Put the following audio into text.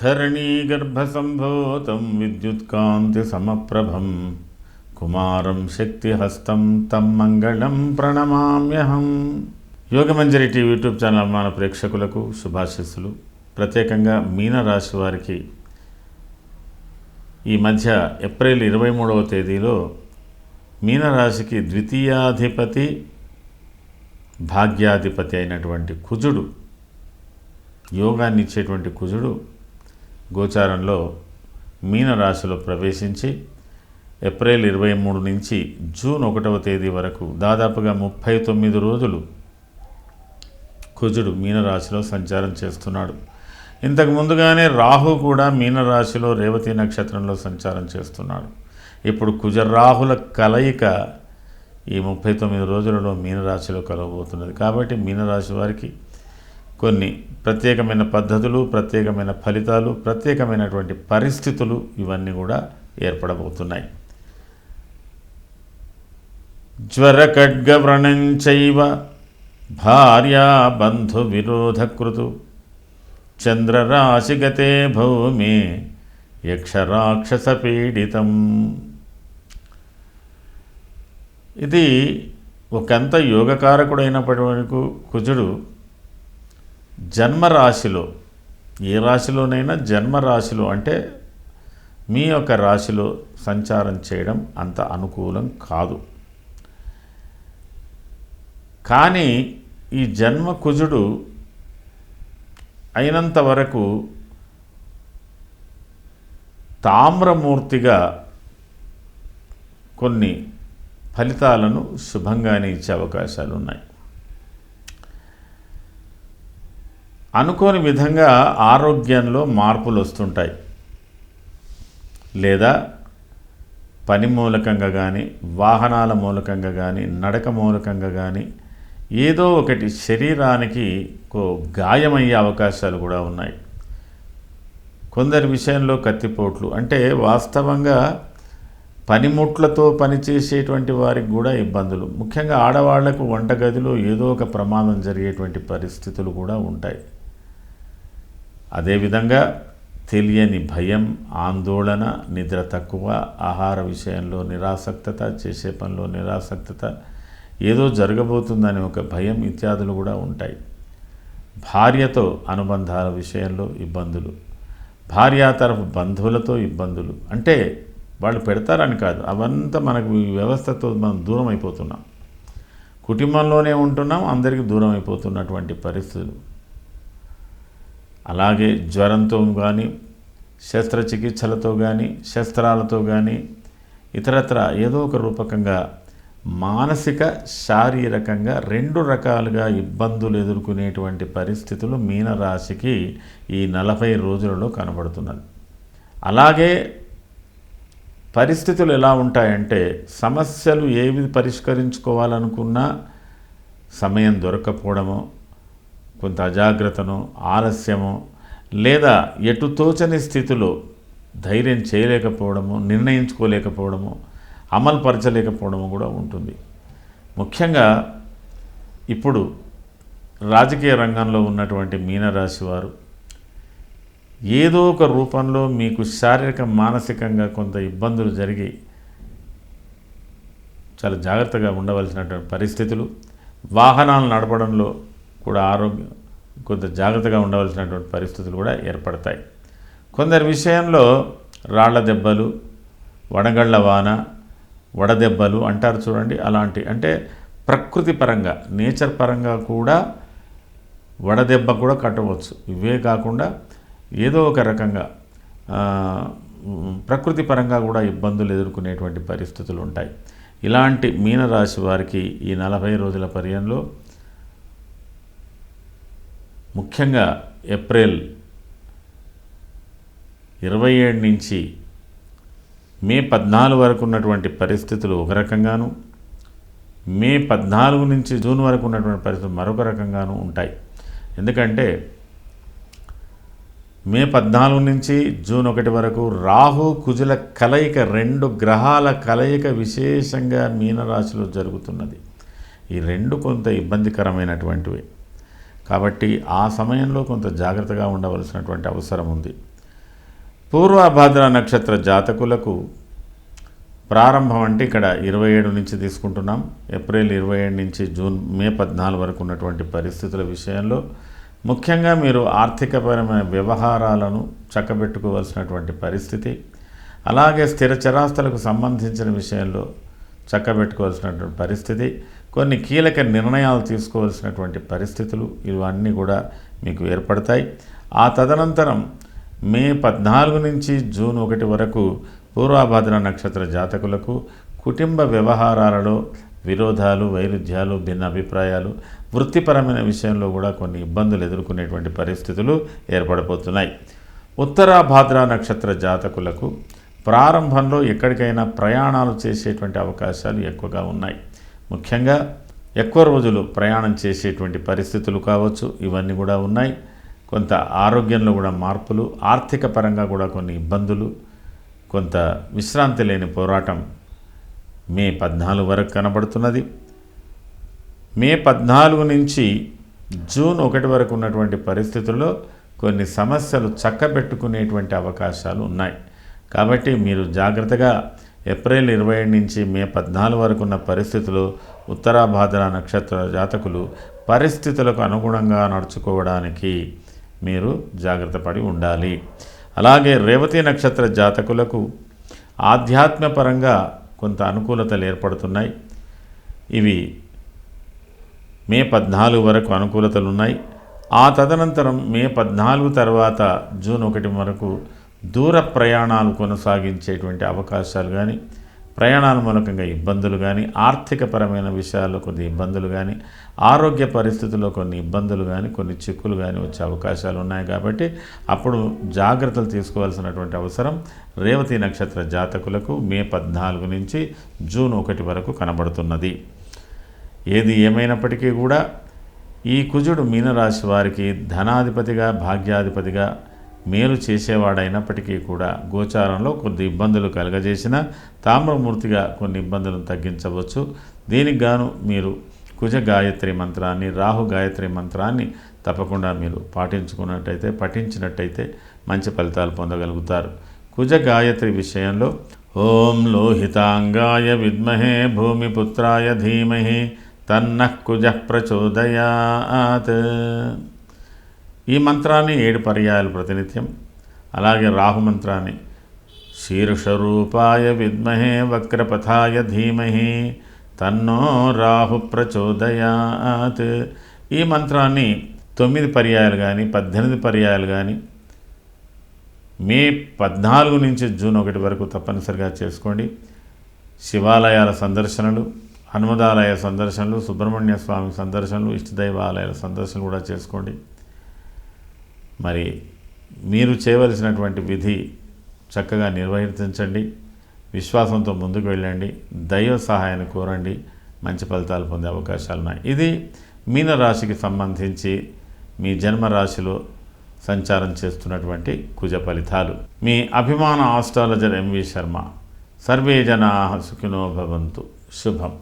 ధరణీగర్భసంభూతం విద్యుత్కాంతిసమప్రభం కుమారం శక్తిహస్తం తం మంగళం ప్రణమామ్యహం. యోగమంజరి టీవీ యూట్యూబ్ ఛానల్ అభిమాన ప్రేక్షకులకు శుభాశీస్సులు. ప్రత్యేకంగా మీనరాశి వారికి ఈ మధ్య ఏప్రిల్ ఇరవై మూడవ తేదీలో మీనరాశికి ద్వితీయాధిపతి భాగ్యాధిపతి అయినటువంటి కుజుడు యోగాన్ని ఇచ్చేటువంటి కుజుడు గోచారంలో మీనరాశిలో ప్రవేశించి ఏప్రిల్ ఇరవై మూడు నుంచి జూన్ ఒకటవ తేదీ వరకు దాదాపుగా ముప్పై తొమ్మిది రోజులు కుజుడు మీనరాశిలో సంచారం చేస్తున్నాడు. ఇంతకు ముందుగానే రాహు కూడా మీనరాశిలో రేవతి నక్షత్రంలో సంచారం చేస్తున్నాడు. ఇప్పుడు కుజరాహుల కలయిక ఈ ముప్పై తొమ్మిది రోజులలో మీనరాశిలో కలవబోతున్నది. కాబట్టి మీనరాశి వారికి కొన్ని ప్రత్యేకమైన పద్ధతులు ప్రత్యేకమైన ఫలితాలు ప్రత్యేకమైనటువంటి పరిస్థితులు ఇవన్నీ కూడా ఏర్పడబోతున్నాయి. జ్వర ఖడ్గవ్రణంచైవ భార్యా బంధు విరోధకృతు చంద్రరాశిగతే యక్షరాక్షస యక్షరాక్షసపీడితం. ఇది ఒకంత యోగకారకుడైనప్పటివరకు కుజుడు జన్మరాశిలో ఏ రాశిలోనైనా జన్మరాశిలో అంటే మీ యొక్క రాశిలో సంచారం చేయడం అంత అనుకూలం కాదు. కానీ ఈ జన్మ కుజుడు అయినంత వరకు తామ్రమూర్తిగా కొన్ని ఫలితాలను శుభంగానే ఇచ్చే అవకాశాలు ఉన్నాయి. అనుకోని విధంగా ఆరోగ్యంలో మార్పులు వస్తుంటాయి. లేదా పని మూలకంగా కానీ వాహనాల మూలకంగా కానీ నడక మూలకంగా కానీ ఏదో ఒకటి శరీరానికి కో గాయమయ్యే అవకాశాలు కూడా ఉన్నాయి. కొందరి విషయంలో కత్తిపోట్లు అంటే వాస్తవంగా పనిముట్లతో పనిచేసేటువంటి వారికి కూడా ఇబ్బందులు. ముఖ్యంగా ఆడవాళ్ళకు వంటగదిలో ఏదో ఒక ప్రమాదం జరిగేటువంటి పరిస్థితులు కూడా ఉంటాయి. అదేవిధంగా తెలియని భయం ఆందోళన నిద్ర తక్కువ ఆహార విషయంలో నిరాసక్తత చేసే పనిలో నిరాసక్తత ఏదో జరగబోతుందని ఒక భయం ఇత్యాదులు కూడా ఉంటాయి. భార్యతో అనుబంధాల విషయంలో ఇబ్బందులు. భార్యా తరఫు బంధువులతో ఇబ్బందులు. అంటే వాళ్ళు పెడతారని కాదు. అవంతా మనకు ఈ వ్యవస్థతో మనం దూరం అయిపోతున్నాం. కుటుంబంలోనే ఉంటున్నాం అందరికీ దూరం అయిపోతున్నటువంటి పరిస్థితులు. అలాగే జ్వరంతో కానీ శస్త్రచికిత్సలతో కానీ శస్త్రాలతో కానీ ఇతరత్ర ఏదో ఒక రూపకంగా మానసిక శారీరకంగా రెండు రకాలుగా ఇబ్బందులు ఎదుర్కొనేటువంటి పరిస్థితులు మీనరాశికి ఈ నలభై రోజులలో కనబడుతున్నది అలాగే పరిస్థితులు ఎలా ఉంటాయంటే సమస్యలు ఏవి పరిష్కరించుకోవాలనుకున్నా సమయం దొరకపోవడమో కొంత అజాగ్రత్తను ఆలస్యము లేదా ఎటు తోచని స్థితిలో ధైర్యం చేయలేకపోవడము నిర్ణయించుకోలేకపోవడము అమలు పరచలేకపోవడము కూడా ఉంటుంది. ముఖ్యంగా ఇప్పుడు రాజకీయ రంగంలో ఉన్నటువంటి మీనరాశి వారు ఏదో ఒక రూపంలో మీకు శారీరక మానసికంగా కొంత ఇబ్బందులు జరిగి చాలా జాగ్రత్తగా ఉండవలసినటువంటి పరిస్థితులు వాహనాలు నడపడంలో కూడా ఆరోగ్యం కొంత జాగ్రత్తగా ఉండవలసినటువంటి పరిస్థితులు కూడా ఏర్పడతాయి. కొందరి విషయంలో రాళ్ళ దెబ్బలు వడగళ్ళ వాన వడదెబ్బలు అంటారు చూడండి అలాంటి అంటే ప్రకృతి పరంగా నేచర్ పరంగా కూడా వడదెబ్బ కూడా కట్టవచ్చు. ఇవే కాకుండా ఏదో ఒక రకంగా ప్రకృతి పరంగా కూడా ఇబ్బందులు ఎదుర్కొనేటువంటి పరిస్థితులు ఉంటాయి. ఇలాంటి మీనరాశి వారికి ఈ నలభై రోజుల పర్యంలో ముఖ్యంగా ఏప్రిల్ ఇరవై ఏడు నుంచి మే పద్నాలుగు వరకు ఉన్నటువంటి పరిస్థితులు ఒక రకంగాను మే పద్నాలుగు నుంచి జూన్ వరకు ఉన్నటువంటి పరిస్థితులు మరొక రకంగాను ఉంటాయి. ఎందుకంటే మే పద్నాలుగు నుంచి జూన్ ఒకటి వరకు రాహు కుజుల కలయిక రెండు గ్రహాల కలయిక విశేషంగా మీనరాశిలో జరుగుతున్నది. ఈ రెండు కొంత ఇబ్బందికరమైనటువంటివి. కాబట్టి ఆ సమయంలో కొంత జాగ్రత్తగా ఉండవలసినటువంటి అవసరం ఉంది. పూర్వభాద్ర నక్షత్ర జాతకులకు ప్రారంభం అంటే ఇక్కడ ఇరవై ఏడు నుంచి తీసుకుంటున్నాం. ఏప్రిల్ ఇరవై ఏడు నుంచి జూన్ మే పద్నాలుగు వరకు ఉన్నటువంటి పరిస్థితుల విషయంలో ముఖ్యంగా మీరు ఆర్థికపరమైన వ్యవహారాలను చక్కబెట్టుకోవాల్సినటువంటి పరిస్థితి అలాగే స్థిర చరాస్తులకు సంబంధించిన విషయంలో చక్కబెట్టుకోవాల్సినటువంటి పరిస్థితి కొన్ని కీలక నిర్ణయాలు తీసుకోవాల్సినటువంటి పరిస్థితులు ఇవన్నీ కూడా మీకు ఏర్పడతాయి. ఆ తదనంతరం మే పద్నాలుగు నుంచి జూన్ ఒకటి వరకు పూర్వభద్ర నక్షత్ర జాతకులకు కుటుంబ వ్యవహారాలలో విరోధాలు వైరుధ్యాలు భిన్న అభిప్రాయాలు వృత్తిపరమైన విషయంలో కూడా కొన్ని ఇబ్బందులు ఎదుర్కొనేటువంటి పరిస్థితులు ఏర్పడబోతున్నాయి. ఉత్తరాభాద్ర నక్షత్ర జాతకులకు ప్రారంభంలో ఎక్కడికైనా ప్రయాణాలు చేసేటువంటి అవకాశాలు ఎక్కువగా ఉన్నాయి. ముఖ్యంగా ఎక్కువ రోజులు ప్రయాణం చేసేటువంటి పరిస్థితులు కావచ్చు ఇవన్నీ కూడా ఉన్నాయి. కొంత ఆరోగ్యంలో కూడా మార్పులు ఆర్థిక పరంగా కూడా కొన్ని ఇబ్బందులు కొంత విశ్రాంతి లేని పోరాటం మే పద్నాలుగు వరకు కనబడుతున్నది. మే పద్నాలుగు నుంచి జూన్ ఒకటి వరకు ఉన్నటువంటి పరిస్థితుల్లో కొన్ని సమస్యలు చక్కబెట్టుకునేటువంటి అవకాశాలు ఉన్నాయి. కాబట్టి మీరు జాగ్రత్తగా ఏప్రిల్ ఇరవై ఏడు నుంచి మే పద్నాలుగు వరకు ఉన్న పరిస్థితులు ఉత్తరాభాద్ర నక్షత్ర జాతకులు పరిస్థితులకు అనుగుణంగా నడుచుకోవడానికి మీరు జాగ్రత్త పడి ఉండాలి. అలాగే రేవతి నక్షత్ర జాతకులకు ఆధ్యాత్మపరంగా కొంత అనుకూలతలు ఏర్పడుతున్నాయి. ఇవి మే పద్నాలుగు వరకు అనుకూలతలు ఉన్నాయి ఆ తదనంతరం మే పద్నాలుగు తర్వాత జూన్ ఒకటి వరకు దూర ప్రయాణాలు కొనసాగించేటువంటి అవకాశాలు కానీ ప్రయాణాల మూలకంగా ఇబ్బందులు కానీ ఆర్థికపరమైన విషయాల్లో కొన్ని ఇబ్బందులు కానీ ఆరోగ్య పరిస్థితుల్లో కొన్ని ఇబ్బందులు కానీ కొన్ని చిక్కులు కానీ వచ్చే అవకాశాలు ఉన్నాయి కాబట్టి అప్పుడు జాగ్రత్తలు తీసుకోవాల్సినటువంటి అవసరం రేవతి నక్షత్ర జాతకులకు మే పద్నాలుగు నుంచి జూన్ ఒకటి వరకు కనబడుతున్నది. ఏది ఏమైనప్పటికీ కూడా ఈ కుజుడు మీనరాశి వారికి ధనాధిపతిగా భాగ్యాధిపతిగా మేలు చేసేవాడైనప్పటికీ కూడా గోచారంలో కొద్ది ఇబ్బందులు కలగజేసిన తామ్రమూర్తిగా కొన్ని ఇబ్బందులను తగ్గించవచ్చు. దీనికి గాను మీరు కుజ గాయత్రి మంత్రాన్ని రాహు గాయత్రి మంత్రాన్ని తప్పకుండా మీరు పాటించుకున్నట్టయితే పఠించినట్టయితే మంచి ఫలితాలు పొందగలుగుతారు. కుజ గాయత్రి విషయంలో ఓం లోహితాంగాయ విద్మహే భూమిపుత్రాయ ధీమహి తన్నః కుజ ప్రచోదయాత్. ఈ మంత్రాన్ని ఏడు పర్యాయాలు ప్రతినిత్యం. అలాగే రాహు మంత్రాన్ని శీర్షరూపాయ విద్మహే వక్రపథాయ ధీమహి తన్నో రాహు ప్రచోదయాత్. ఈ మంత్రాన్ని తొమ్మిది పర్యాయాలు కానీ పద్దెనిమిది పర్యాయాలు కానీ మే పద్నాలుగు నుంచి జూన్ ఒకటి వరకు తప్పనిసరిగా చేసుకోండి. శివాలయాల సందర్శనలు హనుమదాలయ సందర్శనలు సుబ్రహ్మణ్య స్వామి సందర్శనలు ఇష్టదైవాలయాల సందర్శనలు కూడా చేసుకోండి. మరి మీరు చేయవలసినటువంటి విధి చక్కగా నిర్వహించండి. విశ్వాసంతో ముందుకు వెళ్ళండి. దైవ సహాయాన్ని కోరండి. మంచి ఫలితాలు పొందే అవకాశాలు ఉన్నాయి. ఇది మీనరాశికి సంబంధించి మీ జన్మరాశిలో సంచారం చేస్తున్నటువంటి కుజ ఫలితాలు. మీ అభిమాన ఆస్ట్రాలజర్ ఎంవి శర్మ. సర్వే జనా సుఖినో భవంతు. శుభం.